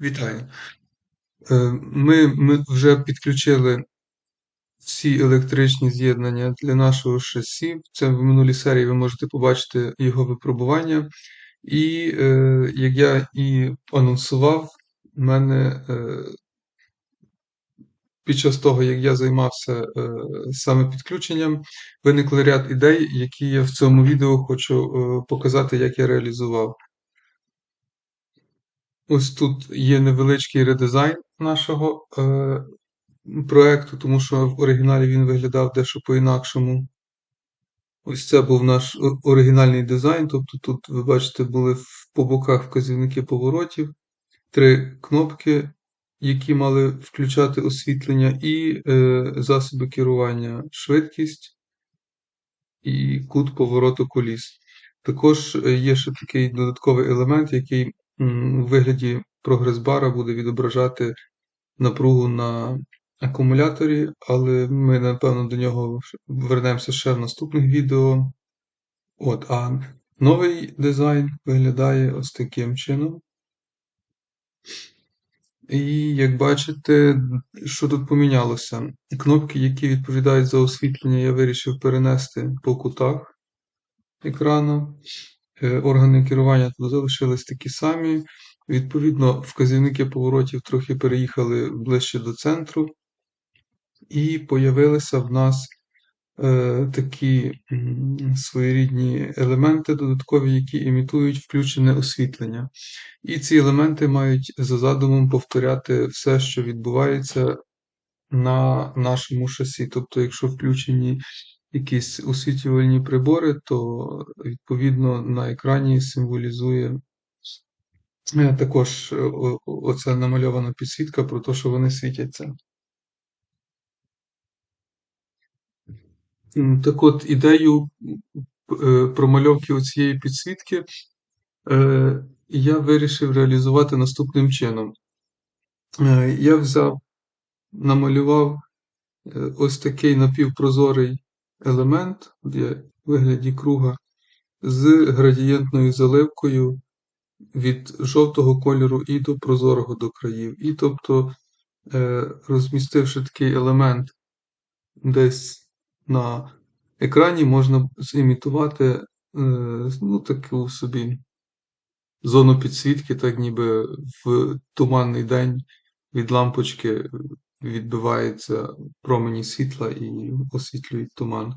Вітаю. Е, ми, ми вже підключили всі електричні з'єднання для нашого шасі. Це в минулій серії ви можете побачити його випробування. І е, як я і анонсував, в мене е, під час того, як я займався саме підключенням, виникли ряд ідей, які я в цьому відео хочу показати, як я реалізував. Ось тут є невеличкий редизайн нашого е, проекту, тому що в оригіналі він виглядав дещо по-інакшому. Ось це був наш оригінальний дизайн. Тобто тут, ви бачите, були по боках вказівники поворотів, три кнопки, які мали включати освітлення, і е, засоби керування, швидкість і кут повороту коліс. Також е, є ще такий додатковий елемент, який у вигляді прогрес-бара буде відображати напругу на акумуляторі, але ми, напевно, до нього вернемося ще в наступних відео. От, А новий дизайн виглядає ось таким чином. І як бачите, що тут помінялося? Кнопки, які відповідають за освітлення, я вирішив перенести по кутах екрану. Е, органи керування залишились такі самі. Відповідно, вказівники поворотів трохи переїхали ближче до центру, і появилися в нас е, такі своєрідні елементи додаткові, які імітують включене освітлення. І ці елементи мають за задумом повторяти все, що відбувається на нашому шасі. Тобто, якщо включені якісь освітлювальні прибори, то відповідно на екрані символізує е, також е, оця намальована підсвітка про те, що вони світяться. Так от, ідею е, промальовки оцієї підсвітки я вирішив реалізувати наступним чином. Я взяв, намалював ось такий напівпрозорий елемент в вигляді круга з градієнтною заливкою від жовтого кольору і до прозорого до країв. І тобто, е, розмістивши такий елемент десь на екрані, можна зімітувати е, ну, таку собі зону підсвітки, так ніби в туманний день від лампочки відбиваються промені світла і освітлюють туман.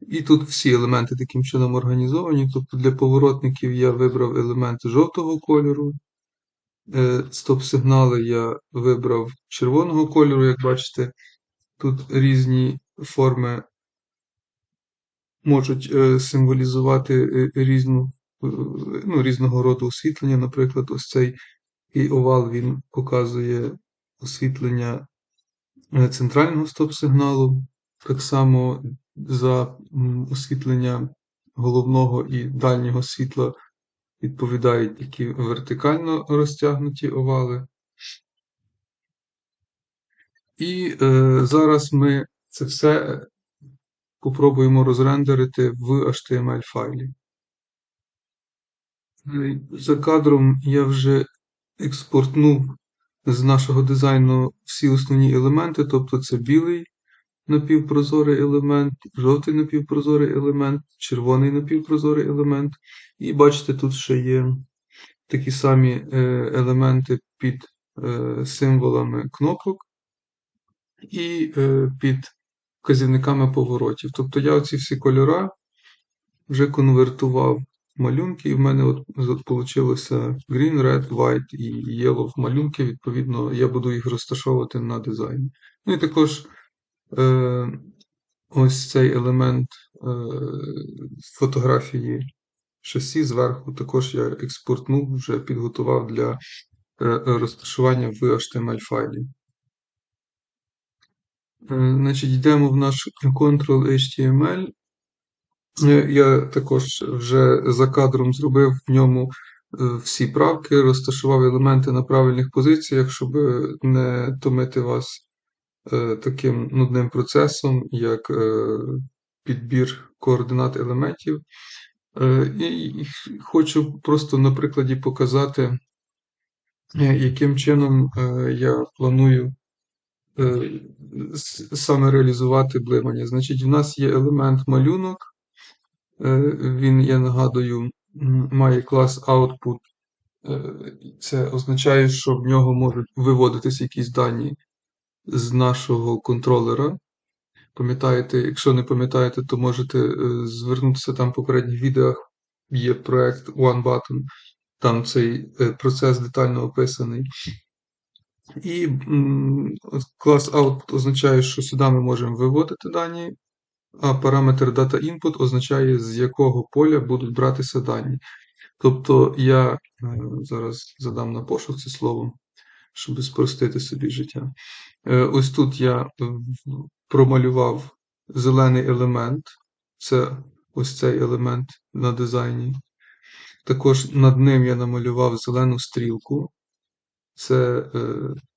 І тут всі елементи таким чином організовані. Тобто для поворотників я вибрав елементи жовтого кольору. Е, стоп-сигнали я вибрав червоного кольору, як бачите, тут різні форми можуть е, символізувати е, різну, ну, різного роду освітлення. Наприклад, ось цей овал він показує освітлення центрального стоп-сигналу. Так само за освітлення головного і дальнього світла відповідають такі вертикально розтягнуті овали. І е, зараз ми це все попробуємо розрендерити в HTML файлі. За кадром я вже експортнув з нашого дизайну всі основні елементи, тобто це білий напівпрозорий елемент, жовтий напівпрозорий елемент, червоний напівпрозорий елемент. І бачите, тут ще є такі самі е, елементи під е, символами кнопок і е, під вказівниками поворотів. Тобто я оці всі кольори вже конвертував малюнки, і в мене от, green, red, white і yellow малюнки. Відповідно, я буду їх розташовувати на дизайні. Ну і також е, ось цей елемент е, фотографії шасі зверху також я експортнув, вже підготував для е, розташування в HTML файлі. Е, значить, Йдемо в наш Ctrl-HTML. Я також вже за кадром зробив в ньому е, всі правки, розташував елементи на правильних позиціях, щоб не томити вас Е, таким нудним процесом, як е, підбір координат елементів. І хочу просто на прикладі показати, яким чином я планую саме реалізувати блимання. Значить, в нас є елемент малюнок, він, я нагадую, має клас output. Це означає, що в нього можуть виводитись якісь дані з нашого контролера. Пам'ятаєте, якщо не пам'ятаєте, то можете е, звернутися там в попередніх відео. Є проект OneButton, там цей е, процес детально описаний. І клас Output означає, що сюди ми можемо виводити дані, а параметр DataInput означає, з якого поля будуть братися дані. Тобто я е, зараз задам на пошук це слово, щоб спростити собі життя. Ось тут я промалював зелений елемент, це ось цей елемент на дизайні. Також над ним я намалював зелену стрілку, це е,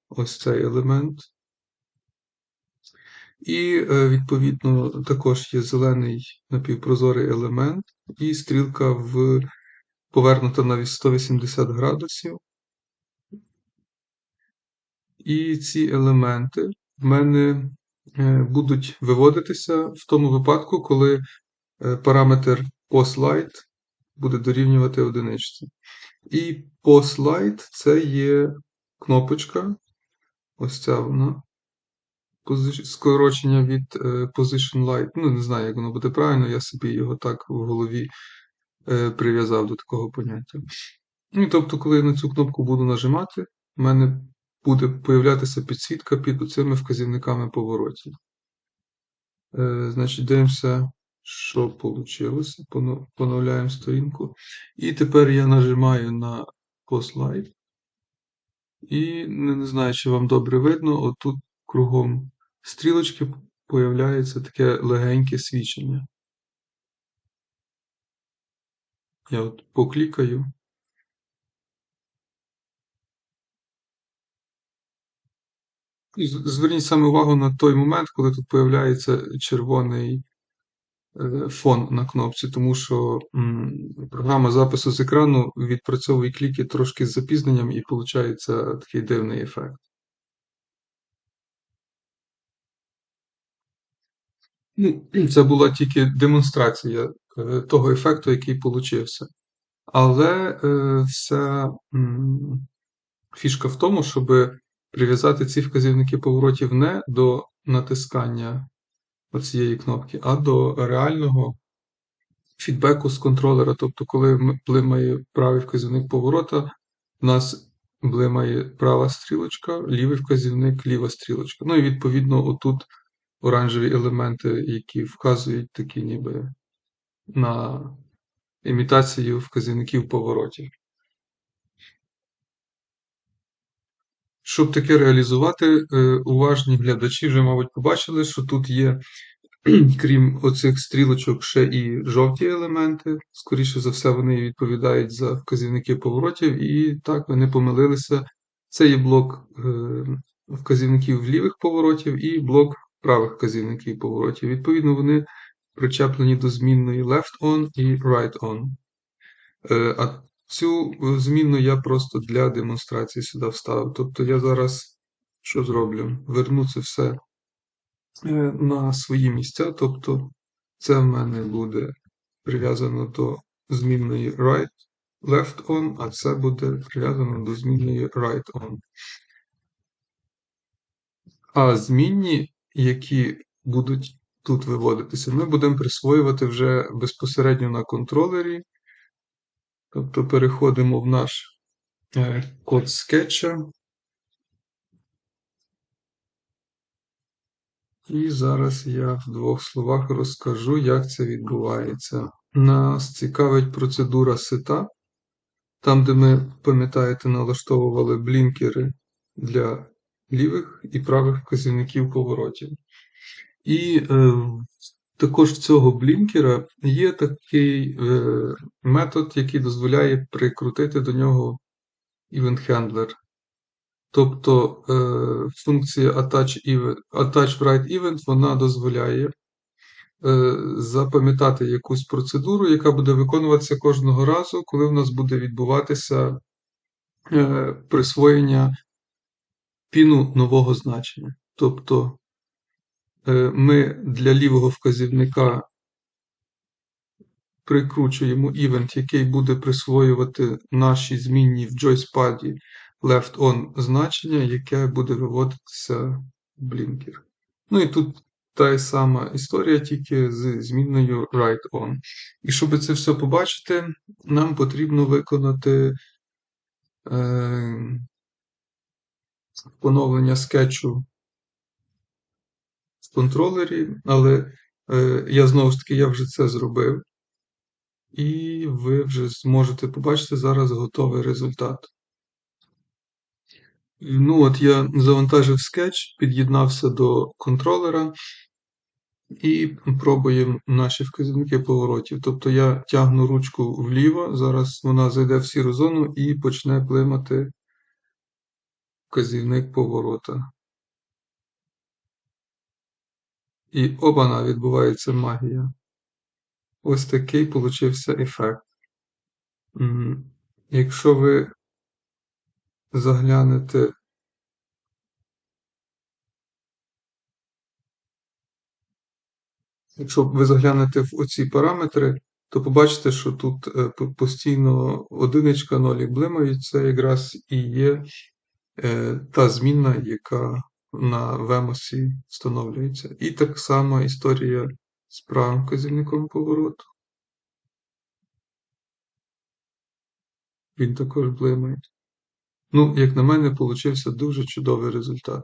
ось цей елемент. І, е, відповідно, також є зелений напівпрозорий елемент, і стрілка в повернута на 180 градусів. І ці елементи в мене Е, будуть виводитися в тому випадку, коли е, параметр post буде дорівнювати одиничці. І post це є кнопочка. Ось ця вона. Скорочення від е, Position Light. Ну, не знаю, як воно буде правильно, я собі його так в голові прив'язав до такого поняття. Ну, тобто, коли я на цю кнопку буду нажимати, в мене буде появлятися підсвітка під цими вказівниками поворотів. Е, Значить, дивимося, що вийшло. Поновляємо сторінку. І тепер я нажимаю на Post Light. І не знаю, чи вам добре видно, отут кругом стрілочки появляється таке легеньке свічення. Я от поклікаю. Зверніть саме увагу на той момент, коли тут появляється червоний е, фон на кнопці, тому що програма запису з екрану відпрацьовує кліки трошки з запізненням і виходить такий дивний ефект. Ну, Це була тільки демонстрація е, того ефекту, який получився. Але е, вся фішка в тому, щоб прив'язати ці вказівники поворотів не до натискання цієї кнопки, а до реального фідбеку з контролера. Тобто, коли блимає правий вказівник поворота, у нас блимає права стрілочка, лівий вказівник, ліва стрілочка. Ну і відповідно, отут оранжеві елементи, які вказують такі ніби на імітацію вказівників поворотів. Щоб таке реалізувати, е, уважні глядачі вже, мабуть, побачили, що тут є, крім оцих стрілочок, ще і жовті елементи. Скоріше за все, вони відповідають за вказівники поворотів. І так, ви не помилилися. Це є блок е, вказівників лівих поворотів і блок правих вказівників поворотів. Відповідно, вони причеплені до змінної left on і right on. Е, а Цю е, зміну я просто для демонстрації сюди вставив. Тобто я зараз що зроблю? Верну це все е, на свої місця. Тобто це в мене буде прив'язано до змінної right, left on, а це буде прив'язано до змінної right on. А змінні, які будуть тут виводитися, ми будемо присвоювати вже безпосередньо на контролері. Тобто переходимо в наш е, код скетча. І зараз я в двох словах розкажу, як це відбувається. Нас цікавить процедура сета, там, де ми, пам'ятаєте, налаштовували блінкери для лівих і правих вказівників поворотів. І е, також в цього блінкера є такий е, метод, який дозволяє прикрутити до нього event handler. Тобто е, функція attach, event, attach write event вона дозволяє е, запам'ятати якусь процедуру, яка буде виконуватися кожного разу, коли в нас буде відбуватися е, присвоєння піну нового значення. Тобто е, ми для лівого вказівника прикручуємо івент, який буде присвоювати наші змінні в joyspad left-on значення, яке буде виводитися в блінкер. Ну і тут та сама історія, тільки з змінною write-on. І щоб це все побачити, нам потрібно виконати е, поновлення скетчу в контролері, але е, я знову ж таки я вже це зробив. І ви вже зможете побачити зараз готовий результат. Ну от Я завантажив скетч, під'єднався до контролера і пробуємо наші вказівники поворотів. Тобто я тягну ручку вліво, зараз вона зайде в сіру зону і почне плимати вказівник поворота. І обана відбувається магія. Ось такий получився ефект. Якщо ви заглянете Якщо ви заглянете в оці параметри, то побачите, що тут е, постійно одиничка нолі блимають, це якраз і є та змінна, яка на вемосі встановлюється. І так само історія з правим вказівником повороту. Він також блимає. Ну, як на мене, получився дуже чудовий результат.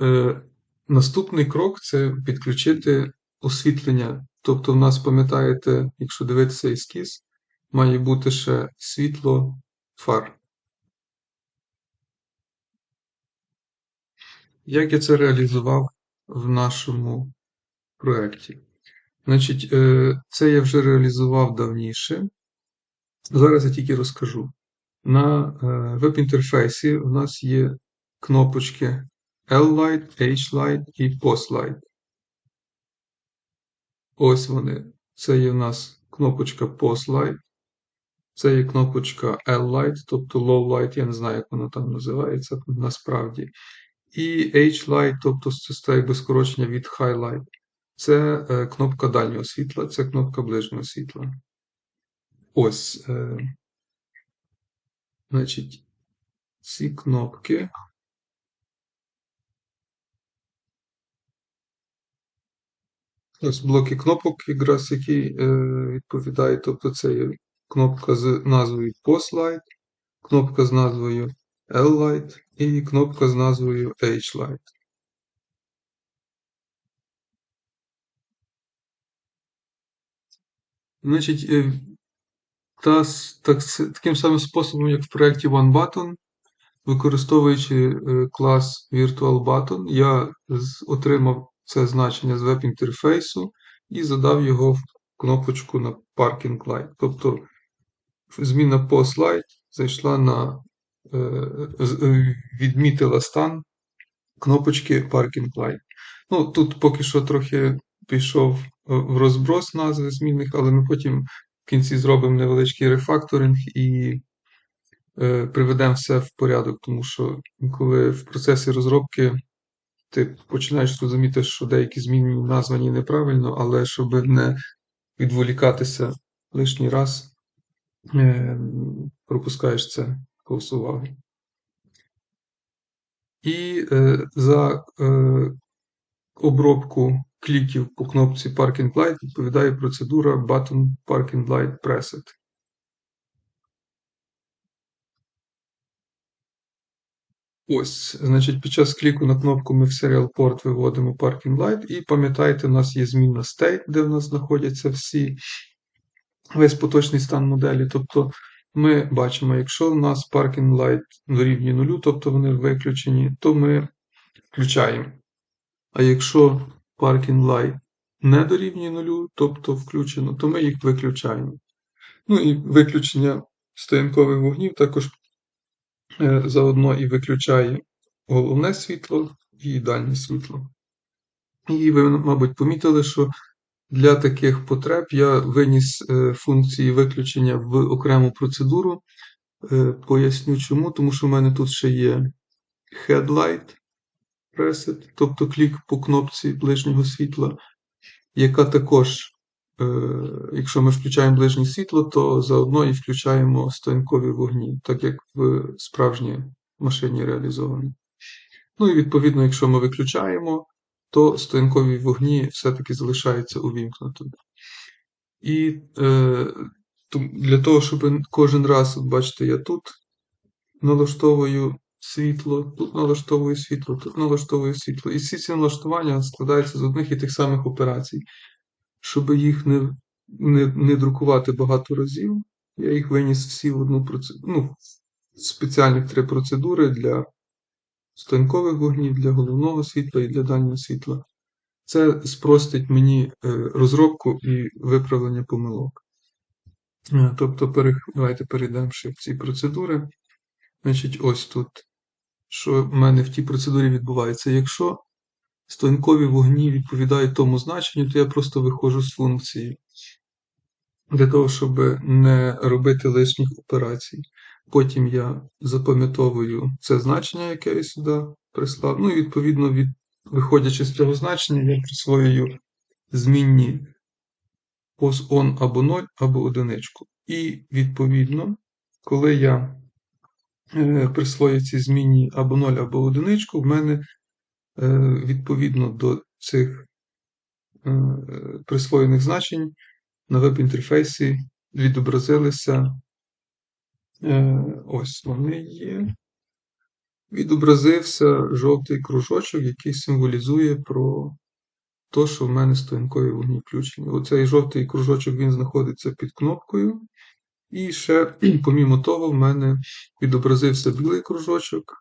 Е, Наступний крок це підключити освітлення. Тобто, в нас, пам'ятаєте, якщо дивитися ескіз, має бути ще світло фар. Як я це реалізував в нашому проєкті? Значить, е, це я вже реалізував давніше. Зараз я тільки розкажу. На е, веб-інтерфейсі у нас є кнопочки L-Light, H-Light і Post-Light. Ось вони. Це є в нас кнопочка Post-Light. Це є кнопочка L-Light, тобто Low Light, я не знаю, як воно там називається насправді. І H-Light, тобто це якби скорочення від Highlight. Це е, кнопка дальнього світла, це кнопка ближнього світла. Ось. Е, Значить, ці кнопки. Ось блоки кнопок, якраз які е, відповідають. Тобто це є кнопка з назвою PostLight, кнопка з назвою L-Light і кнопка з назвою H-Light. Значить, е, та, так, таким самим способом, як в проєкті OneButton, використовуючи е, клас VirtualButton, я отримав це значення з веб-інтерфейсу і задав його в кнопочку на Parking Light. Тобто зміна PostLight зайшла на відмітила стан кнопочки Parking Light. Ну, Тут поки що трохи пішов в розброс назви змінних, але ми потім в кінці зробимо невеличкий рефакторинг і е, приведемо все в порядок, тому що коли в процесі розробки ти починаєш розуміти, що деякі зміни названі неправильно, але щоб не відволікатися лишній раз, е, пропускаєш це повз уваги. І е, за е, обробку кліків по кнопці Parking Light відповідає процедура Button Parking Light Preset. Ось, значить, під час кліку на кнопку ми в Serial Port виводимо Parking Light, і пам'ятаєте, у нас є змінна state, де в нас знаходяться всі весь поточний стан моделі. Тобто ми бачимо, якщо у нас Parking Light дорівнює нулю, тобто вони виключені, то ми включаємо. А якщо Parking Light не дорівнює нулю, тобто включено, то ми їх виключаємо. Ну і виключення стоянкових вогнів також Е, заодно і виключає головне світло і дальнє світло. І ви, мабуть, помітили, що для таких потреб я виніс е, функції виключення в окрему процедуру. Е, поясню чому, тому що в мене тут ще є Headlight Preset, тобто клік по кнопці ближнього світла, яка також, е, якщо ми включаємо ближнє світло, то заодно і включаємо стоянкові вогні, так як в справжній машині реалізовано. Ну і відповідно, якщо ми виключаємо, то стоянкові вогні все-таки залишаються увімкнутими. І е, для того, щоб кожен раз, от бачите, я тут налаштовую світло, тут налаштовую світло, тут налаштовую світло. І всі ці налаштування складаються з одних і тих самих операцій. Щоб їх не не, не друкувати багато разів, я їх виніс всі в одну процедуру. Ну, спеціальних три процедури для станкових вогнів, для головного світла і для дальнього світла. Це спростить мені е, розробку і виправлення помилок. Е, тобто, давайте перейдемо ще в ці процедури. Значить, ось тут, що в мене в тій процедурі відбувається. Якщо стоянкові вогні відповідають тому значенню, то я просто виходжу з функції для того, щоб не робити лишніх операцій. Потім я запам'ятовую це значення, яке я сюди прислав. Ну і відповідно, від, виходячи з цього значення, я присвоюю змінні pos on або 0, або одиничку. І відповідно, коли я е, присвою ці змінні або 0, або одиничку, в мене е, відповідно до цих е, присвоєних значень на веб-інтерфейсі відобразилися. Е, ось вони є. Відобразився жовтий кружочок, який символізує про те, що в мене стоянкові вогні включені. Оцей жовтий кружочок він знаходиться під кнопкою. І ще, помімо того, в мене відобразився білий кружочок.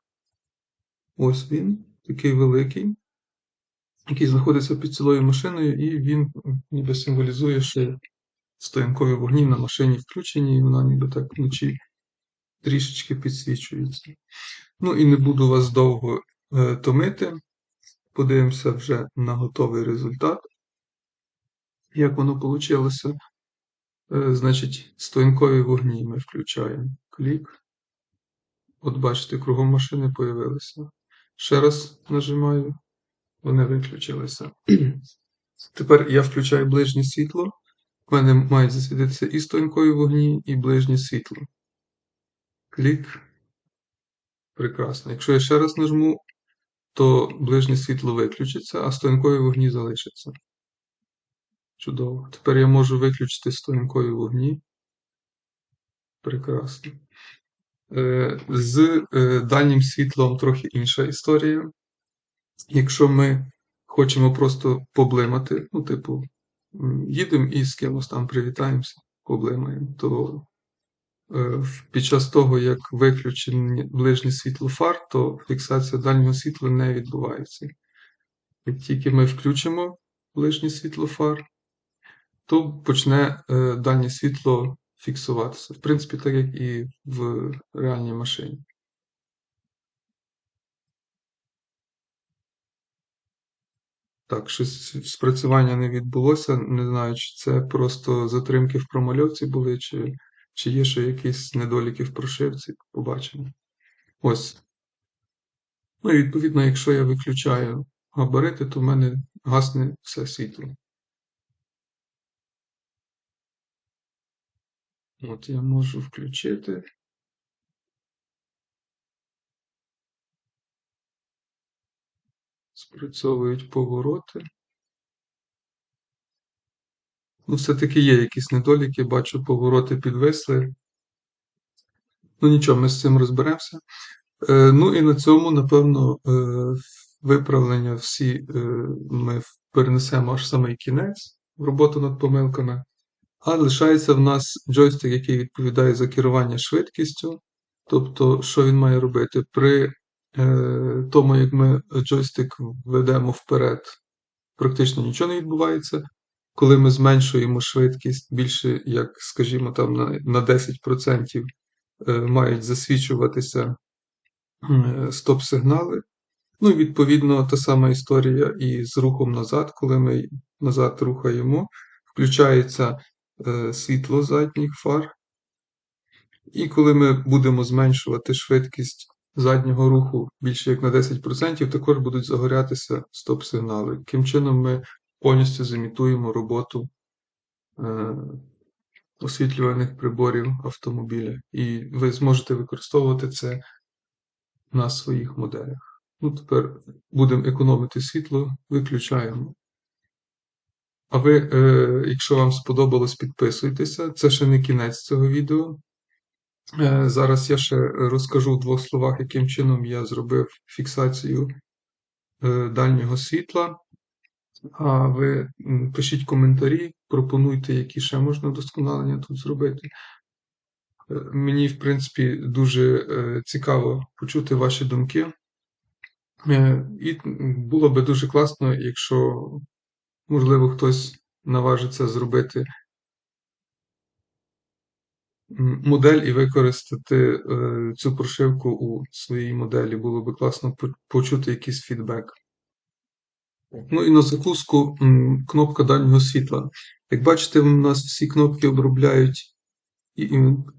Ось він, такий великий, який знаходиться під цілою машиною, і він ніби символізує, що стоянкові вогні на машині включені, і вона ніби так вночі трішечки підсвічується. Ну і не буду вас довго е, томити. Подивимося вже на готовий результат. Як воно вийшло? Е, значить, стоянкові вогні ми включаємо клік. От бачите, кругом машини з'явилися. Ще раз нажимаю, вони виключилися. Тепер я включаю ближнє світло. У мене мають засвітитися і стоянкові вогні, і ближнє світло. Клік. Прекрасно. Якщо я ще раз нажму, то ближнє світло виключиться, а стоянкові вогні залишаться. Чудово. Тепер я можу виключити стоянкові вогні. Прекрасно. Е, з е, дальнім світлом трохи інша історія. Якщо ми хочемо просто поблимати, ну, типу, їдемо і з кимось там привітаємося, поблимаємо, то під час того, як виключені ближнє світло фар, то фіксація дальнього світла не відбувається. Як тільки ми включимо ближнє світло фар, то почне е, дальнє світло фіксуватися. В принципі, так як і в реальній машині. Так, щось спрацювання не відбулося. Не знаю, чи це просто затримки в промальовці були, чи чи є ще якісь недоліки в прошивці, побачимо. Ось. Ну і відповідно, якщо я виключаю габарити, то в мене гасне все світло. От я можу включити. Спрацьовують повороти. Ну, все-таки є якісь недоліки, бачу, повороти підвисли. Ну, нічого, ми з цим розберемося. Е, Ну і на цьому, напевно, е, виправлення всі е, ми перенесемо аж самий кінець в роботу над помилками. А лишається в нас джойстик, який відповідає за керування швидкістю. Тобто, що він має робити? При е, тому, як ми джойстик ведемо вперед, практично нічого не відбувається коли ми зменшуємо швидкість більше, як, скажімо, там на на 10% е, мають засвічуватися е, стоп-сигнали. Ну відповідно та сама історія і з рухом назад, коли ми назад рухаємо, включається е, світло задніх фар. І коли ми будемо зменшувати швидкість заднього руху більше як на 10%, також будуть загорятися стоп-сигнали. Таким чином ми повністю зімітуємо роботу е, освітлюваних приборів автомобіля. І ви зможете використовувати це на своїх моделях. Ну, Тепер будемо економити світло, виключаємо. А ви, е, якщо вам сподобалось, підписуйтеся. Це ще не кінець цього відео. Е, зараз я ще розкажу в двох словах, яким чином я зробив фіксацію е, дальнього світла. А ви пишіть коментарі, пропонуйте, які ще можна вдосконалення тут зробити. Е, мені, в принципі, дуже цікаво почути ваші думки. І було би дуже класно, якщо, можливо, хтось наважиться зробити модель і використати е, цю прошивку у своїй моделі. Було би класно почути якийсь фідбек. Ну і на закуску кнопка дальнього світла. Як бачите, у нас всі кнопки обробляють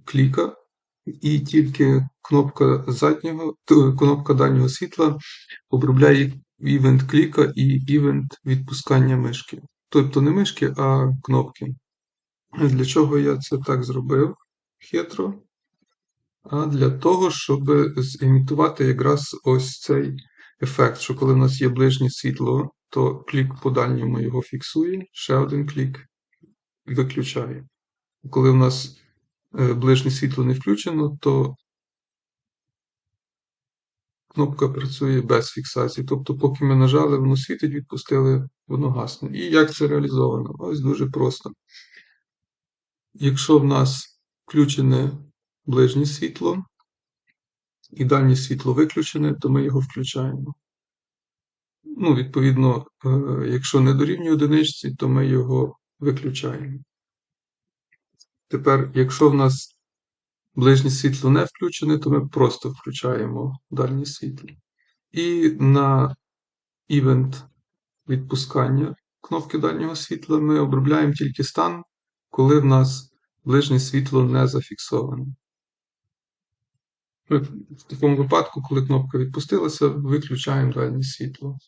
кліка, і тільки кнопка заднього, кнопка дальнього світла обробляє івент кліка і івент відпускання мишки. Тобто не мишки, а кнопки. Для чого я це так зробив? хитро, а для того, щоб зімітувати якраз ось цей ефект, що коли в нас є ближнє світло, то клік по дальньому його фіксує, ще один клік виключає. Коли в нас е, ближнє світло не включено, то кнопка працює без фіксації. Тобто, поки ми нажали, воно світить, відпустили, воно гасне. І як це реалізовано? Ось дуже просто. Якщо в нас включене ближнє світло і дальнє світло виключене, то ми його включаємо. Ну, Відповідно, е, якщо не дорівнює одиничці, то ми його виключаємо. Тепер, якщо в нас ближнє світло не включене, то ми просто включаємо дальнє світло. І на івент відпускання кнопки дальнього світла ми обробляємо тільки стан, коли в нас ближнє світло не зафіксоване. В такому випадку, коли кнопка відпустилася, виключаємо дальнє світло.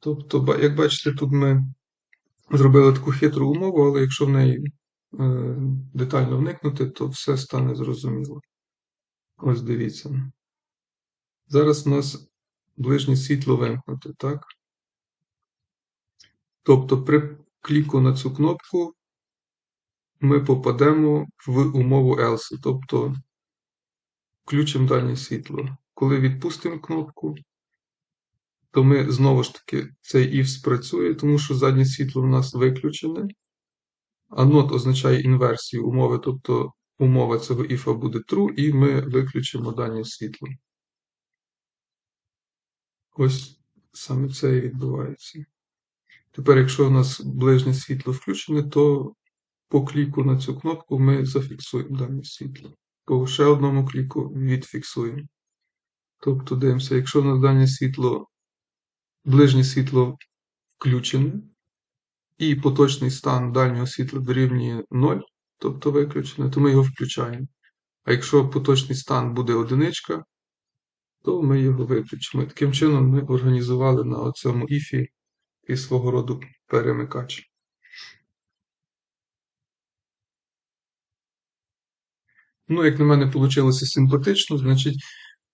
Тобто, як бачите, тут ми зробили таку хитру умову, але якщо в неї е, детально вникнути, то все стане зрозуміло. Ось дивіться. Зараз у нас ближнє світло вимкнуте, так? Тобто, при кліку на цю кнопку ми попадемо в умову else, тобто включимо дальнє світло. Коли відпустимо кнопку, то ми знову ж таки цей if спрацює, тому що заднє світло в нас виключене, а not означає інверсію умови, тобто умова цього if буде true, і ми виключимо дальнє світло. Ось саме це і відбувається. Тепер, якщо у нас ближнє світло включене, то по кліку на цю кнопку ми зафіксуємо дане світло. По ще одному кліку відфіксуємо. Тобто дивимося, якщо на дане світло, ближнє світло включене, і поточний стан дальнього світла дорівнює 0, тобто виключене, то ми його включаємо. А якщо поточний стан буде одиничка, то ми його виключимо. Таким чином ми організували на цьому іфі і свого роду перемикач. Ну, як на мене, вийшло симпатично, значить,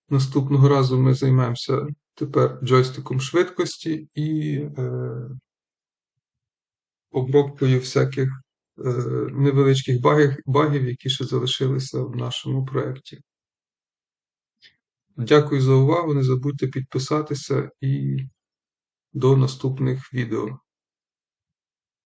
наступного разу ми займемося тепер джойстиком швидкості і е, обробкою всяких е, невеличких багів, багів, які ще залишилися в нашому проєкті. Дякую за увагу. Не забудьте підписатися і до наступних відео.